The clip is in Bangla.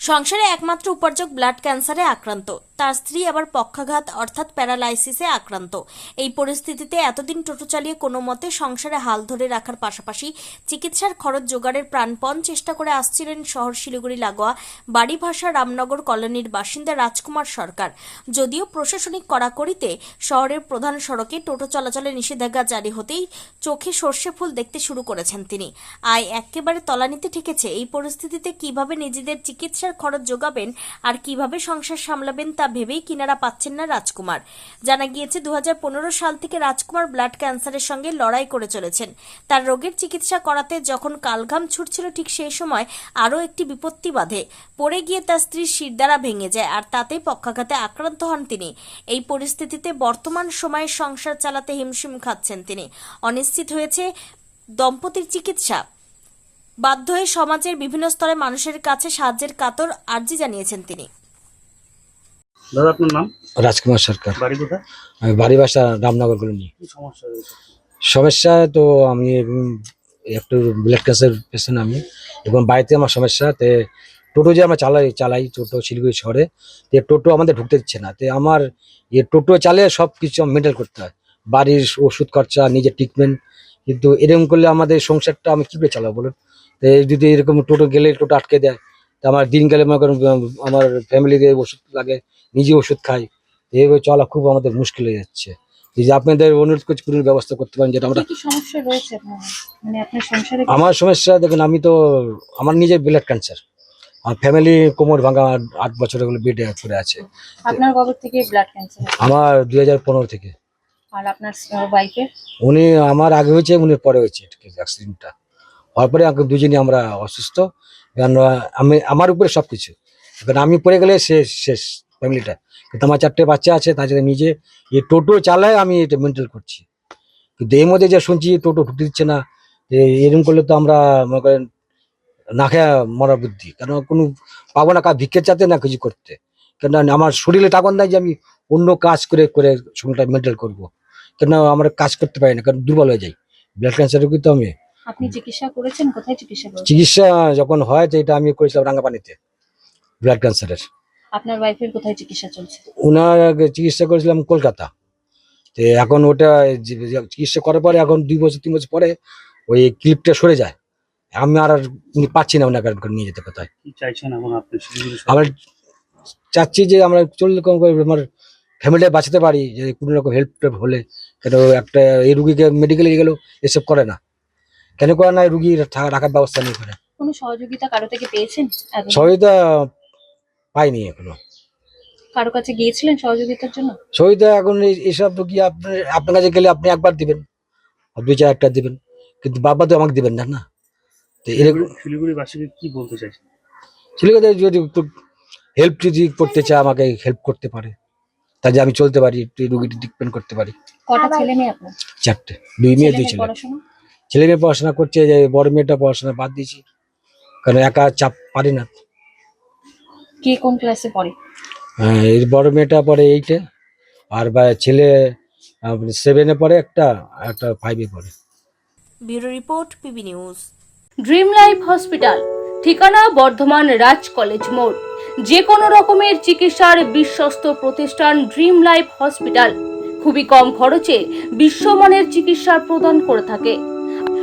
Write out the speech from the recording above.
সংসারে একমাত্র উপার্জক ব্লাড ক্যান্সারে আক্রান্ত। তার স্ত্রী আবার পক্ষাঘাত অর্থাৎ প্যারালাইসিসে আক্রান্ত। এই পরিস্থিতিতে এতদিন টোটো চালিয়ে কোনো মতে সংসারে হাল ধরে রাখার পাশাপাশি চিকিৎসার খরচ জোগাড়ের প্রাণপণ চেষ্টা করে আসছিলেন শহর শিলিগুড়ি লাগোয়া বাড়ি ভাষা রামনগর কলোনির বাসিন্দা রাজকুমার সরকার। যদিও প্রশাসনিক কড়াকড়িতে শহরের প্রধান সড়কে টোটো চলাচলে নিষেধাজ্ঞা জারি হতেই চোখে সর্ষে ফুল দেখতে শুরু করেছেন তিনি। আয় একেবারে তলানিতে ঠেকেছে। এই পরিস্থিতিতে কীভাবে নিজেদের চিকিৎসার খরচ যোগাবেন আর কীভাবে সংসার সামলাবেন তা ভেবেই কিনারা পাচ্ছেন না রাজকুমার। জানা গিয়েছে দু হাজার পনেরো সাল থেকে রাজকুমার ব্লাড ক্যান্সারের সঙ্গে লড়াই করে চলেছেন। তার রোগের চিকিৎসা করাতে যখন কালঘাম ছুটছিল ঠিক সেই সময় আরও একটি বিপত্তি বাধে। পড়ে গিয়ে তার স্ত্রীর শিরদাঁড়া ভেঙে যায় আর তাতেই পক্ষাঘাতে আক্রান্ত হন তিনি। এই পরিস্থিতিতে বর্তমান সময়ে সংসার চালাতে হিমশিম খাচ্ছেন তিনি। অনিশ্চিত হয়েছে দম্পতির চিকিৎসা। বাধ্য হয়ে সমাজের বিভিন্ন স্তরে মানুষের কাছে সাহায্যের কাতর আর্জি জানিয়েছেন তিনি। দাদা আপনার নাম? রাজকুমার সরকার। বাড়ি কোথায়? আমি বাড়ি বাসা রামনগর কলোনি। কি সমস্যা সমস্যা তো আমি একটু ব্লাড ক্যান্সার পেশেন্ট আমি। এবং বাড়িতে আমার সমস্যা তে টোটো যে আমরা চালাই চালাই টোটো শিলিগুড়ি শহরে তে টোটো আমাদের ঢুকতে দিচ্ছে না। তে আমার এ টোটো চালিয়ে সব কিছু মেনটেন করতে হয়। বাড়ির ওষুধ খরচা নিজের ট্রিটমেন্ট কিন্তু এরকম করলে আমাদের সংসারটা আমি কী করে চালাবো বলুন? তো যদি এরকম টোটো গেলে টোটো আটকে দেয় আমার দিনকালে মনে করেন আমার ফ্যামিলিতে ওষুধ লাগে নিজে ওষুধ খাই। এইভাবে চলা খুব আমাদের মুশকিল হয়ে যাচ্ছে। যে আপনাদের অনুরোধ করছি কোনো ব্যবস্থা করতে পারেন যেটা আমরা মানে আমার সমস্যা দেখুন আমি তো আমার নিজের ব্লাড ক্যান্সার আর ফ্যামিলি কোমর ভাঙা আট বছর এগুলো বেডে পড়ে আছে। আপনার কবর থেকে ব্লাড ক্যান্সার আমার দুই হাজার পনেরো থেকে। আর আপনার ওয়াইফের উনি আমার আগে হয়েছে উনি পরে হয়েছে অ্যাক্সিডেন্টটা হওয়ার পরে আমাকে দুজনই আমরা অসুস্থ। কারণ আমি, আমার উপরে সব কিছু কারণ, আমি পড়ে গেলে শেষ শেষ ফ্যামিলিটা কিন্তু আমার চারটে বাচ্চা আছে, তার জন্য নিজে এই টোটো চালায়, আমি এটা মেনটেন করছি। কিন্তু এর মধ্যে যে শুনছি টোটো ঢুকতে দিচ্ছে না এরকম করলে তো আমরা মনে করেন না খেয়ে মরা বুদ্ধি। কারণ, কোনো পাবো না কাজ ভিক্ষের চাতে না কিছু করতে। কেন আমার শরীরে টাকন নাই যে আমি অন্য কাজ করে করে সময়টা মেনটেন করব। কেন আমরা কাজ করতে পারি না, কারণ দুর্বল হয়ে যাই। ব্লাড ক্যান্সার রোগী তো আমি। আপনি চিকিৎসা করেছেন? কোথায় চিকিৎসা করেছেন? চিকিৎসা যখন হয় তো এটা আমি করেছিলাম রাঙ্গাপানিতে ব্লাড ক্যান্সারের আপনার ওয়াইফের কোথায় চিকিৎসা চলছে? ওনার চিকিৎসা করেছিলাম কলকাতা। তো এখন ওটা চিকিৎসা করার পরে এখন দুই বছর তিন বছর পরে ওই ক্লিপটা সরে যায়। আমি আর পাচ্ছি না ওনাকে আর নিয়ে যেতে কোথায়। কি চাইছেন এখন আপনি? শিলিগুড়ি চাচ্ছি যে আমরা চললে কম করে আমার ফ্যামিলি বাঁচাতে পারি যে কোনো রকম হেল্প হলে কেন একটা এই রুগীকে মেডিকেলে গেলেও এসব করে না। কেন করে না এই রুগী রাখার ব্যবস্থা নেই করে? কোনো সহযোগিতা কারও থেকে পেয়েছেন সহযোগিতা পাইনি এখনও। কারও কাছে গিয়েছিলেন সহযোগিতার জন্য? সহযোগিতা এখন এই- এইসব রুগী আপনার আপনার কাছে গেলে আপনি একবার দিবেন। আর দুই চার একটা দিবেন। কিন্তু বাবা তো আমাকে দিবেন না না? তো এরকম শিলিগুড়ি- শিলিগুড়িবাসীকে কি বলতে চাইছেন? ছেলেকে যদি একটু হেল্প যদি করতে চায় আমাকে হেল্প করতে পারে। তাই যে আমি চলতে পারি একটু রুগীটি ট্রিটমেন্ট করতে পারি। কটা ছেলে মেয়ে আপনার? চারটে। দুই মেয়ে দুই ছেলে। পড়াশোনা? ছেলে মেয়ে পড়াশোনা করছে যে বড় মেয়েটা পড়াশোনা বাদ দিয়েছি। কারণ একা চাপ পারি না। কে কোন ক্লাসে পড়ে? আহ, এই বড় মেয়েটা পড়ে এইটে আর বা ছেলে সেভেনে পড়ে একটা আর একটা ফাইভে পড়ে। Bureau report PB news. Dream life hospital ঠিকানা বর্ধমান রাজ কলেজ মোড়। যে কোনো রকমের চিকিৎসার বিশ্বস্ত প্রতিষ্ঠান ড্রিম লাইফ হসপিটাল। খুবই কম খরচে বিশ্বমানের চিকিৎসা প্রদান করে থাকে।